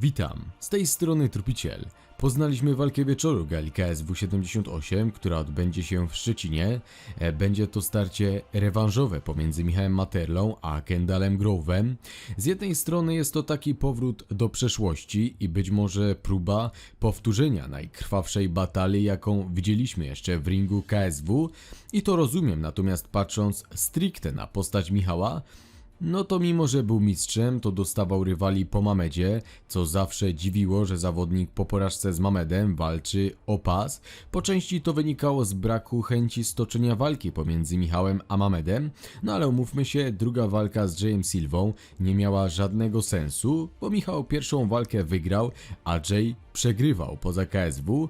Witam, z tej strony Trupiciel. Poznaliśmy walkę wieczoru gali KSW 78, która odbędzie się w Szczecinie. E, Będzie to starcie rewanżowe pomiędzy Michałem Materlą a Kendallem Grove'em. Z jednej strony jest to taki powrót do przeszłości i być może próba powtórzenia najkrwawszej batalii, jaką widzieliśmy jeszcze w ringu KSW. I to rozumiem, natomiast patrząc stricte na postać Michała, no to mimo, że był mistrzem, to dostawał rywali po Mamedzie, co zawsze dziwiło, że zawodnik po porażce z Mamedem walczy o pas. Po części to wynikało z braku chęci stoczenia walki pomiędzy Michałem a Mamedem, no ale umówmy się, druga walka z Jayem Silvą nie miała żadnego sensu, bo Michał pierwszą walkę wygrał, a Jay przegrywał poza KSW.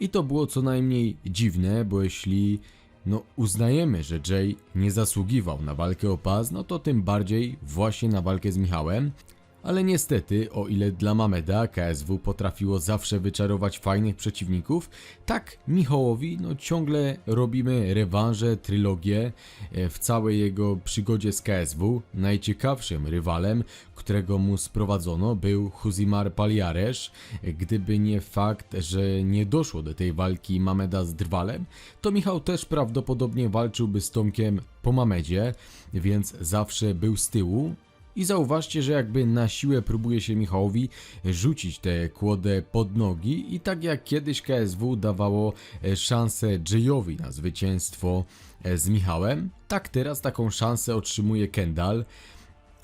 I to było co najmniej dziwne, bo jeśli no uznajemy, że Jay nie zasługiwał na walkę o pas, no to tym bardziej właśnie na walkę z Michałem. Ale niestety, o ile dla Mameda KSW potrafiło zawsze wyczarować fajnych przeciwników, tak Michałowi no ciągle robimy rewanże, trylogię e, w całej jego przygodzie z KSW. Najciekawszym rywalem, którego mu sprowadzono był Huzimar Paliaresz. Gdyby nie fakt, że nie doszło do tej walki Mameda z Drwalem, to Michał też prawdopodobnie walczyłby z Tomkiem po Mamedzie, więc zawsze był z tyłu, i zauważcie, że jakby na siłę próbuje się Michałowi rzucić tę kłodę pod nogi i tak jak kiedyś KSW dawało e, szansę Jayowi na zwycięstwo e, z Michałem, tak teraz taką szansę otrzymuje Kendall.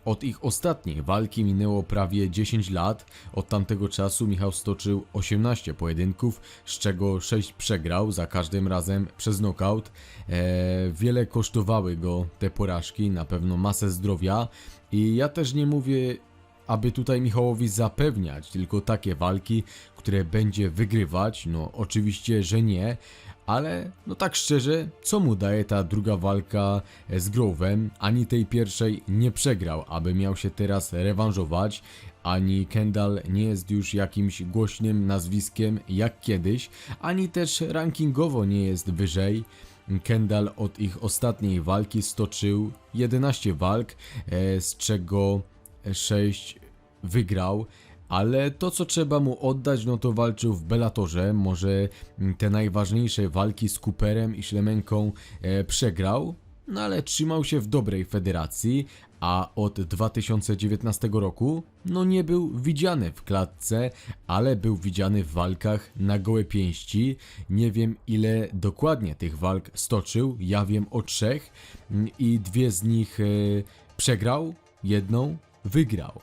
Od ich ostatniej walki minęło prawie 10 lat. Od tamtego czasu Michał stoczył 18 pojedynków, z czego 6 przegrał, za każdym razem przez knockout. E, wiele kosztowały go te porażki, na pewno masę zdrowia. I ja też nie mówię, aby tutaj Michałowi zapewniać tylko takie walki, które będzie wygrywać. No oczywiście, że nie. Ale, no tak szczerze, co mu daje ta druga walka z Grove'em? Ani tej pierwszej nie przegrał, aby miał się teraz rewanżować, ani Kendall nie jest już jakimś głośnym nazwiskiem jak kiedyś, ani też rankingowo nie jest wyżej. Kendall od ich ostatniej walki stoczył 11 walk, e, z czego 6 wygrał. Ale to co trzeba mu oddać, no to walczył w Bellatorze. Może mm, te najważniejsze walki z Cooperem i Ślemenką e, przegrał, no ale trzymał się w dobrej federacji, a od 2019 roku no nie był widziany w klatce, ale był widziany w walkach na gołe pięści. Nie wiem ile dokładnie tych walk stoczył, ja wiem o trzech mm, i dwie z nich e, przegrał, jedną wygrał.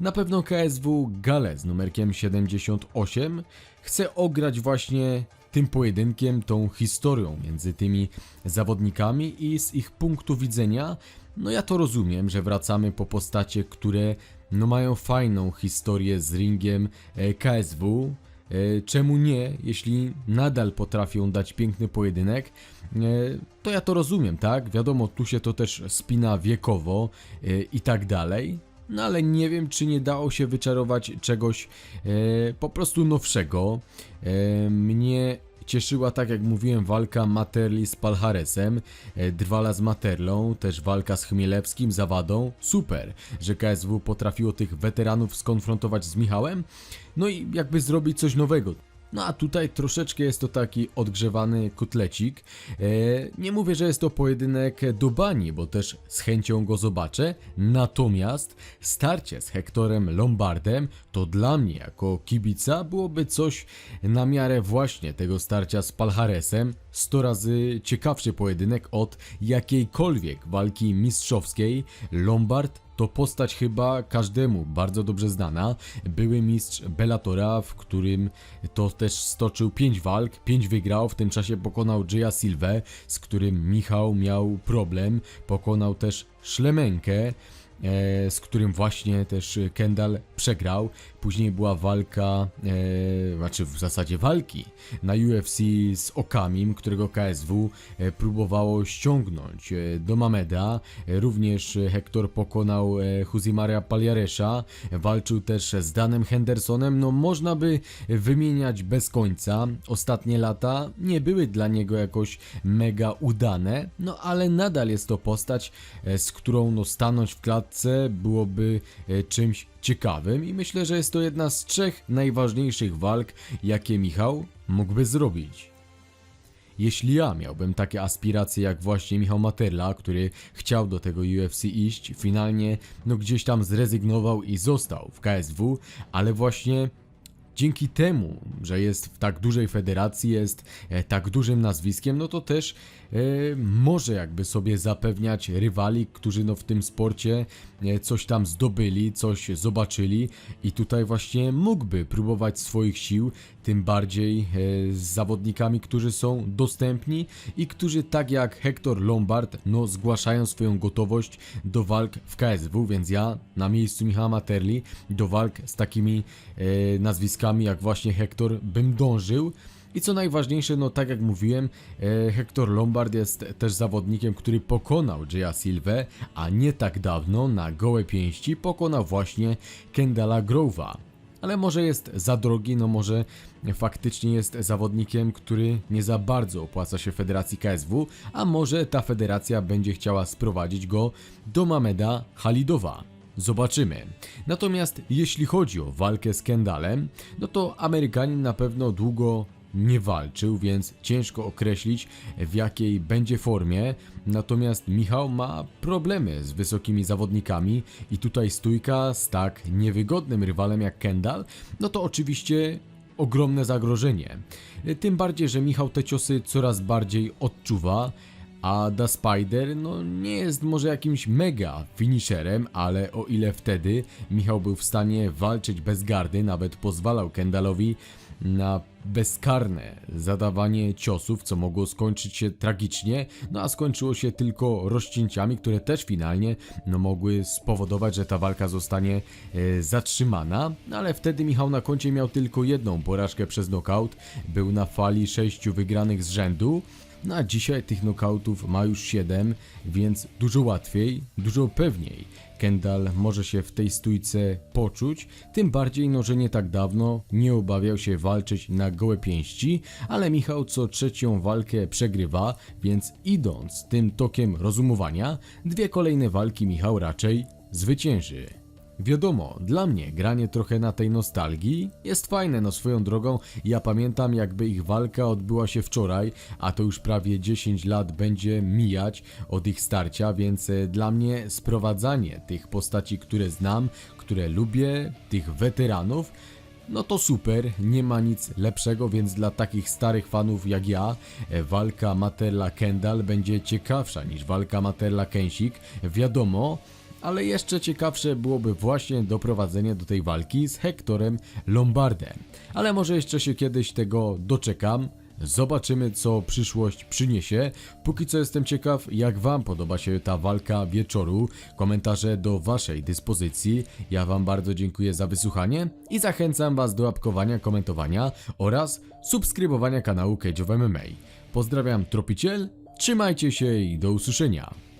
Na pewno KSW Gale z numerkiem 78 chce ograć właśnie tym pojedynkiem, tą historią między tymi zawodnikami i z ich punktu widzenia, no ja to rozumiem, że wracamy po postacie, które no mają fajną historię z ringiem e, KSW. E, Czemu nie, jeśli nadal potrafią dać piękny pojedynek, e, to ja to rozumiem, tak? Wiadomo, tu się to też spina wiekowo i tak dalej. No ale nie wiem, czy nie dało się wyczarować czegoś e, po prostu nowszego. E, mnie cieszyła, tak jak mówiłem, walka Materli z Palharesem, e, Drwala z Materlą, też walka z Chmielewskim, Zawadą. Super, że KSW potrafiło tych weteranów skonfrontować z Michałem, no i jakby zrobić coś nowego. No a tutaj troszeczkę jest to taki odgrzewany kotlecik. E, nie mówię, że jest to pojedynek do bani, bo też z chęcią go zobaczę. Natomiast starcie z Hektorem Lombardem to dla mnie jako kibica byłoby coś na miarę właśnie tego starcia z Palharesem. 100 razy ciekawszy pojedynek od jakiejkolwiek walki mistrzowskiej. Lombard to postać chyba każdemu bardzo dobrze znana. Były mistrz Bellatora, w którym to też stoczył 5 walk, 5 wygrał, w tym czasie pokonał Jaya Silvę, z którym Michał miał problem. Pokonał też Szlemenkę, z którym właśnie też Kendall przegrał. Później była walka, e, znaczy w zasadzie walki na UFC z Okamim, którego KSW e, próbowało ściągnąć e, do Mameda. E, Również Hector pokonał e, Huzimaria Paliaresza, walczył też z Danem Hendersonem. No można by wymieniać bez końca. Ostatnie lata nie były dla niego jakoś mega udane, no ale nadal jest to postać, e, z którą no stanąć w klatce klatce byłoby e, czymś ciekawym i myślę, że jest to jedna z trzech najważniejszych walk, jakie Michał mógłby zrobić. Jeśli ja miałbym takie aspiracje jak właśnie Michał Materla, który chciał do tego UFC iść, finalnie no gdzieś tam zrezygnował i został w KSW, ale właśnie dzięki temu, że jest w tak dużej federacji, jest e, tak dużym nazwiskiem, no to też może jakby sobie zapewniać rywali, którzy no w tym sporcie e, coś tam zdobyli, coś zobaczyli i tutaj właśnie mógłby próbować swoich sił, tym bardziej e, z zawodnikami, którzy są dostępni i którzy tak jak Hector Lombard, no zgłaszają swoją gotowość do walk w KSW, więc ja na miejscu Michała Materli do walk z takimi e, nazwiskami jak właśnie Hector bym dążył. I co najważniejsze, no tak jak mówiłem, e, Hector Lombard jest też zawodnikiem, który pokonał Jaya Silvę, a nie tak dawno na gołe pięści pokonał właśnie Kendalla Grove'a. Ale może jest za drogi, no może faktycznie jest zawodnikiem, który nie za bardzo opłaca się Federacji KSW, a może ta federacja będzie chciała sprowadzić go do Mameda Halidowa. Zobaczymy. Natomiast jeśli chodzi o walkę z Kendallem, no to Amerykanin na pewno długo nie walczył, więc ciężko określić w jakiej będzie formie. Natomiast Michał ma problemy z wysokimi zawodnikami i tutaj stójka z tak niewygodnym rywalem jak Kendall, no to oczywiście ogromne zagrożenie. Tym bardziej, że Michał te ciosy coraz bardziej odczuwa. A Da Spider no nie jest może jakimś mega finisherem, ale o ile wtedy Michał był w stanie walczyć bez gardy, nawet pozwalał Kendallowi na bezkarne zadawanie ciosów, co mogło skończyć się tragicznie, no a skończyło się tylko rozcięciami, które też finalnie no, mogły spowodować, że ta walka zostanie e, zatrzymana, no, ale wtedy Michał na koncie miał tylko jedną porażkę przez knockout, był na fali sześciu wygranych z rzędu, no a dzisiaj tych knockoutów ma już 7, więc dużo łatwiej, dużo pewniej Kendall może się w tej stójce poczuć, tym bardziej no, że nie tak dawno nie obawiał się walczyć na gołe pięści, ale Michał co trzecią walkę przegrywa, więc idąc tym tokiem rozumowania, dwie kolejne walki Michał raczej zwycięży. Wiadomo, dla mnie granie trochę na tej nostalgii jest fajne, no swoją drogą. Ja pamiętam, jakby ich walka odbyła się wczoraj, a to już prawie 10 lat będzie mijać od ich starcia, więc e, dla mnie sprowadzanie tych postaci, które znam, które lubię, tych weteranów, no to super, nie ma nic lepszego, więc dla takich starych fanów jak ja, e, walka Materla Kendall będzie ciekawsza niż walka Materla Kensik. Wiadomo, ale jeszcze ciekawsze byłoby właśnie doprowadzenie do tej walki z Hectorem Lombardem. Ale może jeszcze się kiedyś tego doczekam. Zobaczymy, co przyszłość przyniesie. Póki co jestem ciekaw, jak Wam podoba się ta walka wieczoru. Komentarze do Waszej dyspozycji. Ja Wam bardzo dziękuję za wysłuchanie i zachęcam Was do łapkowania, komentowania oraz subskrybowania kanału Cage of MMA. Pozdrawiam Tropiciel, trzymajcie się i do usłyszenia.